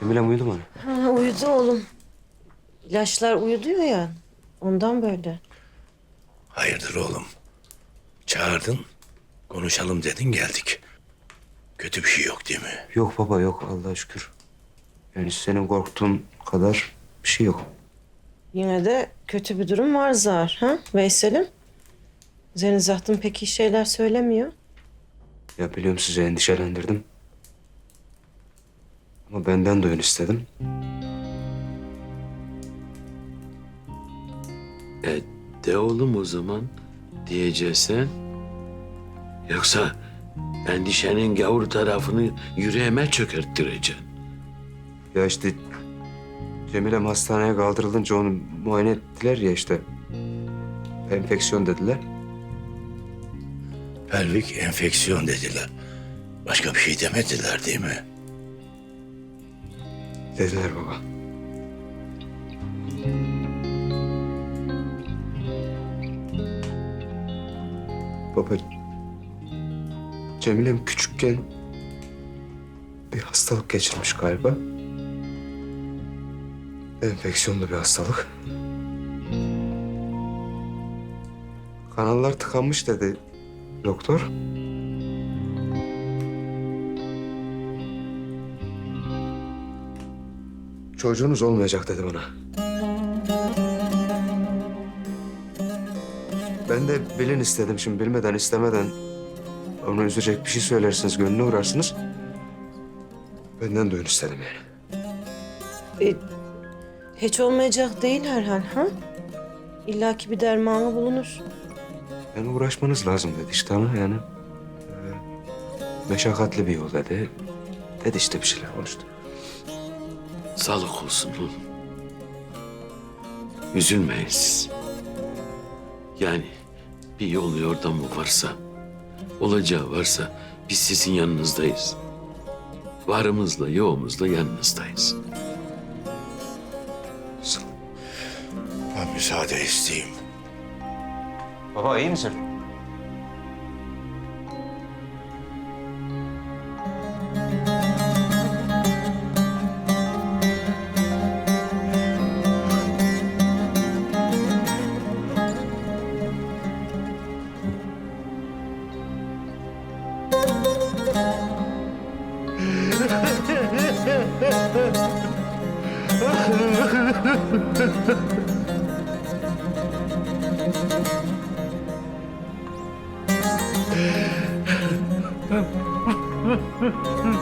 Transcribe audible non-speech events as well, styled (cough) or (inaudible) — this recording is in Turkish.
Cemilem uyudu mu? Ha, uyudu oğlum. İlaçlar uyuduyor ya. Ondan böyle. Hayırdır oğlum? Çağırdın, konuşalım dedin geldik. Kötü bir şey yok değil mi? Yok baba yok Allah'a şükür. Yani senin korktuğun kadar bir şey yok. Yine de kötü bir durum var Zar. Ha Veysel'im? Zenizahtın pek iyi şeyler söylemiyor. Ya biliyorum sizi endişelendirdim. Ama benden duyun istedim. E de oğlum o zaman diyeceksen. Yoksa endişenin gavur tarafını yüreğime çökerttireceksin. Ya işte Cemilem hastaneye kaldırılınca onu muayene ettiler ya işte. Enfeksiyon dediler. Pelvik enfeksiyon dediler. Başka bir şey demediler değil mi? Dediler baba. Baba, Cemilem küçükken bir hastalık geçirmiş galiba. Enfeksiyonlu bir hastalık. Kanallar tıkanmış dedi doktor. Çocuğunuz olmayacak dedi bana. Ben de bilin istedim şimdi bilmeden istemeden. Onu üzecek bir şey söylersiniz, gönlüne uğrarsınız. Benden duyun istedim yani. E, hiç olmayacak değil herhal ha? İlla ki bir dermanı bulunur. Yani uğraşmanız lazım dedi işte ama yani. e, meşakkatli bir yol dedi. Dedi işte bir şeyler konuştu. Sağlık olsun oğlum. Üzülmeyin siz. Yani bir yol yordamı varsa, olacağı varsa biz sizin yanınızdayız. Varımızla yoğumuzla yanınızdayız. Ben müsaade isteyeyim. Baba iyi misin? Hmm. (laughs)